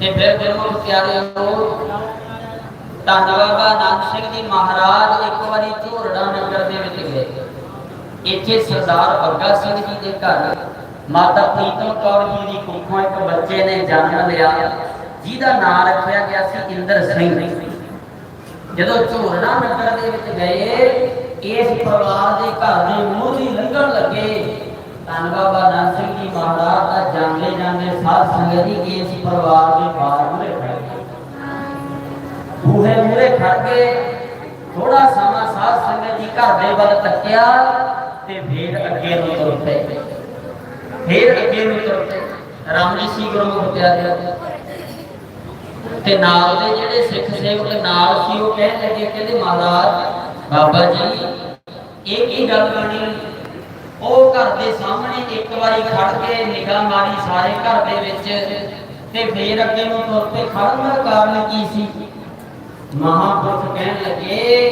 ਤੇ ਫਿਰ ਗੁਰਮੁਖ ਪਿਆਰਿਓ ਧੰਨ ਬਾਬਾ ਨਾਨਕ ਸਿੰਘ ਜੀ ਮਹਾਰਾਜ ਇੱਕ ਵਾਰੀ ਝੋਰੜਾ ਨਗਰ ਦੇ ਵਿੱਚ ਗਏ। ਇੱਥੇ ਸਰਦਾਰ ਬੱਗਾ ਸਿੰਘ ਜੀ ਦੇ ਘਰ ਮਾਤਾ ਪ੍ਰੀਤਮ ਕੌਰ ਜੀ ਦੀ ਕੁੱਖੋਂ ਇੱਕ ਬੱਚੇ ਨੇ ਜਨਮ ਲਿਆ, ਜਿਹਦਾ ਨਾਮ ਰੱਖਿਆ ਗਿਆ ਸੀ ਇੰਦਰ ਸਿੰਘ। ਜਦੋਂ ਝੋਰੜਾ ਨਗਰ ਦੇ ਵਿੱਚ ਗਏ, ਇਸ ਪਰਿਵਾਰ ਦੇ ਘਰ ਦੇ ਮੂੰਹ ਦੀ ਲੰਘਣ ਲੱਗੇ ਧੰਨ ਬਾਬਾ ਨਾਨਕ ਸਿੰਘ ਜੀ ਮਹਾਰਾਜ ਦਾ ਜਾਂਦੇ ਜਾਂਦੇ ਸਾਧ ਸੰਗਤ ਜੀ ਇਸ ਪਰਿਵਾਰ ਦੇ ਬਾਹਰ ਮੂਹਰੇ ਖੜ ਬੂਹੇ ਮੂਹਰੇ ਖੜ ਕੇ ਥੋੜਾ ਸਮਾਂ ਸਾਧ ਸੰਗਤ ਜੀ ਘਰ ਦੇ ਵੱਲ ਤੱਕਿਆ ਤੇ ਫੇਰ ਅੱਗੇ ਨੂੰ ਤੁਰ ਪਏ। ਫੇਰ ਅੱਗੇ ਨੂੰ ਤੁਰ ਪਏ। ਰਾਮ ਜੀ ਸੀ ਗੁਰਮੁਖ ਪਿਆਰੇ। ਤੇ ਨਾਲ ਦੇ ਜਿਹੜੇ ਸਿੱਖ ਸੇਵਕ ਨਾਲ ਸੀ, ਉਹ ਕਹਿਣ ਲੱਗੇ, ਕਹਿੰਦੇ ਮਹਾਰਾਜ, ਬਾਬਾ ਜੀ, ਇਹ ਕੀ ਗੱਲ ਬਣੀ ਉਹ ਘਰ ਦੇ ਸਾਹਮਣੇ ਇੱਕ ਵਾਰੀ ਖੜ ਕੇ ਨਿਗਾਹ ਮਾਰੀ ਸਾਰੇ ਘਰ ਦੇ ਵਿੱਚ ਤੇ ਫੇਰ ਅੱਗੇ ਨੂੰ ਤੁਰ ਪਏ ਖੜਨ ਦਾ ਕਾਰਨ ਕੀ ਸੀ? ਮਹਾਪੁਰਖ ਕਹਿਣ ਲੱਗੇ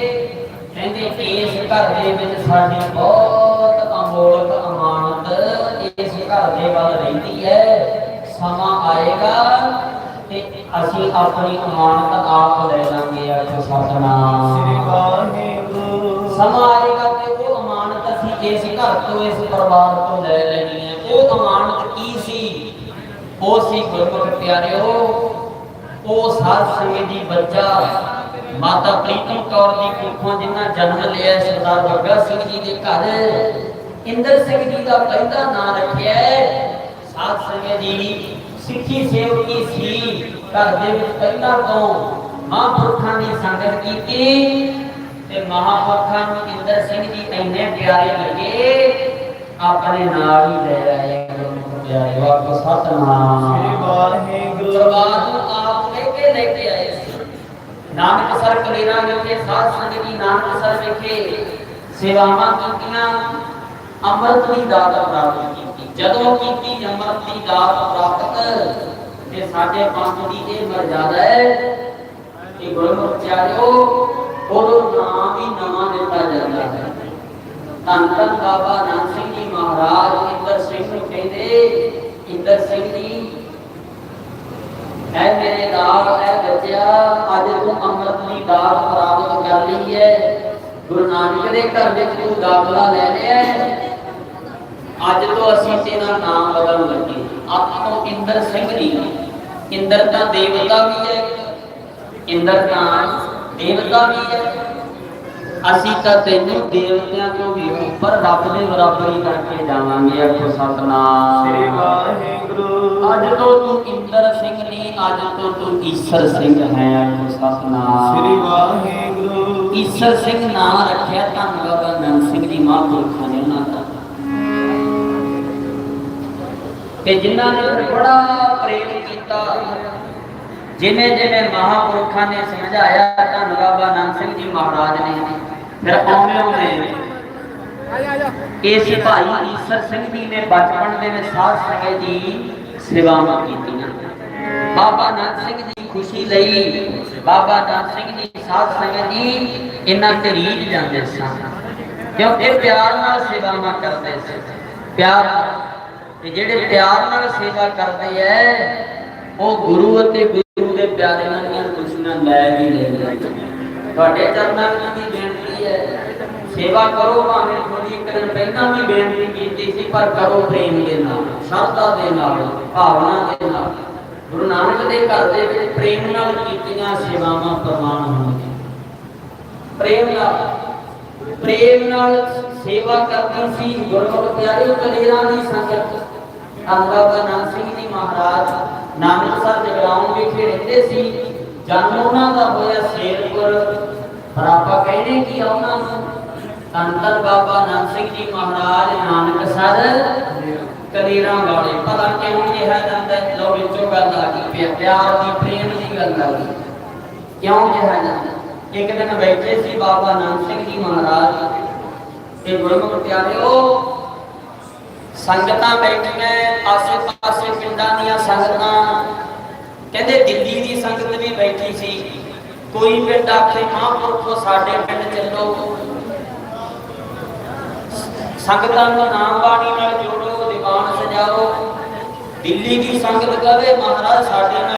ਕਹਿੰਦੇ ਇਸ ਘਰ ਦੇ ਵਿੱਚ ਸਾਡੀ ਬਹੁਤ ਅਮੋਲਕ ਅਮਾਨਤ ਇਸ ਘਰ ਦੇ ਵੱਲ ਰਹਿੰਦੀ ਹੈ। ਸਮਾਂ ਆਏਗਾ ਤੇ ਅਸੀਂ ਆਪਣੀ ਅਮਾਨਤ ਆਪ ਲੈ ਲਾਂਗੇ ਆਖੋ ਸਤਨਾਮ। ਸ੍ਰੀ ਵਾਹਿਗੁਰੂ। ਸਮਾਂ ਆਏਗਾ ਤੇ ਇਸ ਘਰ ਤੋਂ ਇਸ ਪਰਿਵਾਰ ਤੋਂ ਲੈ ਲੈਣੀ ਹੈ। ਉਹ ਅਮਾਨਤ ਕੀ ਸੀ। ਉਹ ਸੀ ਗੁਰਮੁਖ ਪਿਆਰਿਓ ਉਹ ਸਾਧ ਸੰਗਤ ਦੀ ਬੱਚਾ। ਮਾਤਾ ਪ੍ਰੀਤਮ ਕੌਰ ਦੀ ਕੁੱਖੋਂ ਜਿਨ੍ਹਾਂ ਜਨਮ ਲਿਆ ਸਰਦਾਰ ਬੱਗਾ ਸਿੰਘ ਜੀ ਦੇ ਘਰ। ਇੰਦਰ ਸਿੰਘ ਜੀ ਦਾ ਪਹਿਲਾ ਨਾਂ ਰੱਖਿਆ ਹੈ। ਸਾਧ ਸੰਗਤ ਜੀ ਸਿੱਖੀ ਸੇਵਕੀ ਸੀ। ਘਰ ਦੇ ਵਿੱਚ ਪਹਿਲਾਂ ਤੋਂ ਮਹਾਂਪੁਰਖਾਂ ਦੀ ਸੰਗਤ ਕੀਤੀ। ਤੇ ਮਹਾਂਪੁਰਖਾਂ ਨੂੰ ਇੰਦਰ ਸਿੰਘ ਜੀ ਇੰਨੇ ਪਿਆਰੇ ਲੱਗੇ ਆਪਣੇ ਨਾਲ ਹੀ ਲੈ ਆਏ ਗੁਰਮੁਖ ਪਿਆਰੇ ਵਾਕੋ ਸ੍ਰੀ ਸਤਨਾਮ ਵਾਹਿਗੁਰੂ ਦਰਬਾਰ ਨੂੰ ਆਪ ਲੈ ਕੇ ਲੈ ਕੇ ਆਏ ਸੀ ਨਾਨਕ ਸਰ ਕਲੇਰਾ ਵਿਖੇ ਸਾਧ ਸੰਗਤ ਜੀ ਨਾਨਕ ਸਰ ਵਿਖੇ ਸੇਵਾਵਾਂ ਕੀਤੀਆਂ ਅੰਮ੍ਰਿਤ ਦੀ ਦਾਤ ਪ੍ਰਾਪਤ ਕੀਤੀ ਜਦੋਂ ਕੀਤੀ ਅੰਮ੍ਰਿਤ ਦੀ ਦਾਤ ਪ੍ਰਾਪਤ ਤੇ ਸਾਡੇ ਪੰਥ ਦੀ ਇਹ ਮਰਜ਼ਾਦਾ ਹੈ ਕਿ ਗੁਰਮੁਖ ਪਿਆਰਿਓ ਉਦੋਂ ਨਾਮ ਵੀ ਨਵਾਂ ਦਿੱਤਾ ਜਾਂਦਾ ਹੈ। ਧੰਨ ਧੰਨ ਬਾਬਾ ਨਾਨਕ ਸਿੰਘ ਜੀ ਮਹਾਰਾਜ, ਇੰਦਰ ਸਿੰਘ ਨੂੰ ਕਹਿੰਦੇ, ਇੰਦਰ ਸਿੰਘ ਜੀ, ਐ ਮੇਰੇ ਦਾਲ ਐ ਬੱਚਿਆ, ਅੱਜ ਤੂੰ ਅੰਮ੍ਰਿਤ ਦੀ ਦਾਲ ਪ੍ਰਾਪਤ ਕਰ ਲਈ ਹੈ ਗੁਰੂ ਨਾਨਕ ਦੇ ਘਰ ਵਿੱਚ ਤੂੰ ਦਾਖਲਾ ਲੈ ਲਿਆ ਅੱਜ ਤੋਂ ਅਸੀਂ ਤੇਰਾ ਨਾਮ ਬਦਲਣ ਲੱਗੇ। ਆਪ ਇੰਦਰ ਸਿੰਘ ਨਹੀਂ ਇੰਦਰ ਤਾਂ ਦੇਵਤਾ ਵੀ ਹੈ ਇੰਦਰ ਤਾਂ ਦੇਵਤਾ ਵੀ ਹੈ ਅਸੀਂ ਤਾਂ ਤੈਨੂੰ ਦੇਵਤਿਆਂ ਤੋਂ ਵੀ ਉੱਪਰ ਰੱਬ ਦੇ ਬਰਾਬਰ ਕਰਕੇ ਜਾਵਾਂਗੇ ਆਖੋ ਸਤਨਾਮ। ਸ੍ਰੀ ਵਾਹਿਗੁਰੂ। ਅੱਜ ਤੋਂ ਤੂੰ ਇੰਦਰ ਸਿੰਘ ਨਹੀਂ ਅੱਜ ਤੋਂ ਤੂੰ ਈਸ਼ਰ ਸਿੰਘ ਹੈ ਆਖੋ ਸਤਨਾਮ। ਸ੍ਰੀ ਵਾਹਿਗੁਰੂ। ਈਸ਼ਰ ਸਿੰਘ ਨਾਮ ਰੱਖਿਆ ਧੰਨ ਬਾਬਾ ਨੰਦ ਸਿੰਘ ਜੀ ਮਹਾਂਪੁਰਖਾਂ ਨੇ ਉਹਨਾਂ ਦਾ। ਤੇ ਜਿਨ੍ਹਾਂ ਨੇ ਬੜਾ ਪ੍ਰੇਮ ਕੀਤਾ ਜਿਵੇਂ ਜਿਵੇਂ ਮਹਾਂਪੁਰਖਾਂ ਨੇ ਸਮਝਾਇਆ, ਧੰਨ ਬਾਬਾ ਨੰਦ ਸਿੰਘ ਜੀ ਮਹਾਰਾਜ ਨੇ। ਫਿਰ ਆਉਂਦੇ ਆਉਂਦੇ ਇਸ ਭਾਈ ਈਸ਼ਰ ਸਿੰਘ ਜੀ ਨੇ ਬਚਪਨ ਦੇ ਵਿੱਚ ਸਾਧ ਸੰਗਤ ਦੀ ਸੇਵਾਵਾਂ ਕੀਤੀਆਂ। ਬਾਬਾ ਨਾਨਕ ਸਿੰਘ ਜੀ ਖੁਸ਼ੀ ਲਈ ਬਾਬਾ ਨਾਨਕ ਸਿੰਘ ਜੀ ਸਾਧ ਸੰਗਤ ਜੀ ਇਹਨਾਂ ਤੇ ਰੀਝ ਜਾਂਦੇ ਸਨ। ਕਿਉਂਕਿ ਪਿਆਰ ਨਾਲ ਸੇਵਾਵਾਂ ਕਰਦੇ ਸੀ। ਪਿਆਰ ਤੇ ਜਿਹੜੇ ਪਿਆਰ ਨਾਲ ਸੇਵਾ ਕਰਦੇ ਐ, ਉਹ ਗੁਰੂ ਅਤੇ ਗੁਰੂ ਦੇ ਪਿਆਰਿਆਂ ਦੀਆਂ ਖੁਸ਼ੀਆਂ ਲੈ ਵੀ ਲੈਂਦੇ ਤੁਹਾਡੇ ਚਰਨਾਂ ਵਿੱਚ ਬੇਨਤੀ ਹੈ, ਸੇਵਾ ਕਰੋ ਭਾਵੇਂ ਥੋੜੀ ਇੱਕ ਪਹਿਲਾਂ ਵੀ ਬੇਨਤੀ ਕੀਤੀ ਸੀ, ਪਰ ਕਰੋ ਪ੍ਰੇਮ ਦੇ ਨਾਲ, ਸ਼ਰਧਾ ਦੇ ਨਾਲ, ਭਾਵਨਾ ਦੇ ਨਾਲ। ਗੁਰੂ ਨਾਨਕ ਦੇ ਘਰ ਦੇ ਵਿੱਚ ਪ੍ਰੇਮ ਨਾਲ ਕੀਤੀਆਂ ਸੇਵਾਵਾਂ ਪ੍ਰਮਾਣ ਹੋਣਗੀਆਂ। ਪ੍ਰੇਮ ਨਾਲ ਪ੍ਰੇਮ ਨਾਲ ਸੇਵਾ ਕਰਦੀ ਸੀ ਗੁਰਮੁਖ ਪਿਆਰੇ ਕਲੇਰਾਂ ਦੀ ਸੰਗਤ। ਅੰਗਾਬਾ ਨਾਨਕ ਸਿੰਘ ਜੀ ਮਹਾਰਾਜ ਜਗਰਾਉਂ ਸੀ, ਜਨਮ ਉਹਨਾਂ ਦਾ ਹੋਇਆ ਸ਼ੇਰਪੁਰ। ਪਰ ਆਪਾਂ ਕਹਿੰਦੇ ਕਿ ਉਹਨਾਂ ਨੂੰ ਧੰਨ ਬਾਬਾ ਨਾਨਕ ਸਿੰਘ ਜੀ ਮਹਾਰਾਜ ਨਾਨਕ ਸਰ ਕਲੇਰਾਂ ਵਾਲੇ। ਪਤਾ ਕਿਉਂ ਕਿਹਾ ਜਾਂਦਾ ਹੈ? ਲੋ ਵਿੱਚੋਂ ਗੱਲ ਆ ਗਈ ਪਿਆਰ ਦੀ, ਪ੍ਰੇਮ ਦੀ ਗੱਲ ਆ ਗਈ। ਕਿਉਂ ਕਿਹਾ ਜਾਂਦਾ ਇੱਕ ਦਿਨ ਬੈਠੇ ਸੀ ਬਾਬਾ ਨਾਨਕ ਸਿੰਘ ਜੀ ਮਹਾਰਾਜ ਤੇ ਗੁਰਮੁਖ ਪਿਆਰਿਓ, ਸੰਗਤਾਂ ਬੈਠੀਆਂ ਆਸੇ ਪਾਸੇ ਪਿੰਡਾਂ ਦੀਆਂ ਸੰਗਤਾਂ ਕਹਿੰਦੇ ਦਿੱਲੀ ਦੀ ਸੰਗਤ ਵੀ ਬੈਠੀ ਸੀ। ਕੋਈ ਪਿੰਡ ਆਖੇ, ਮਹਾਂਪੁਰਖੋ, ਸਾਡੇ ਪਿੰਡ ਚੱਲੋ। ਸੰਗਤਾਂ ਨੂੰ ਨਾਮ ਬਾਣੀ ਨਾਲ ਜੋੜੋ, ਦੀਵਾਨ ਸਜਾਓ। ਦਿੱਲੀ ਦੀ ਸੰਗਤ ਕਹੇ, ਮਹਾਰਾਜ, ਸਾਡੇ ਨਾਲ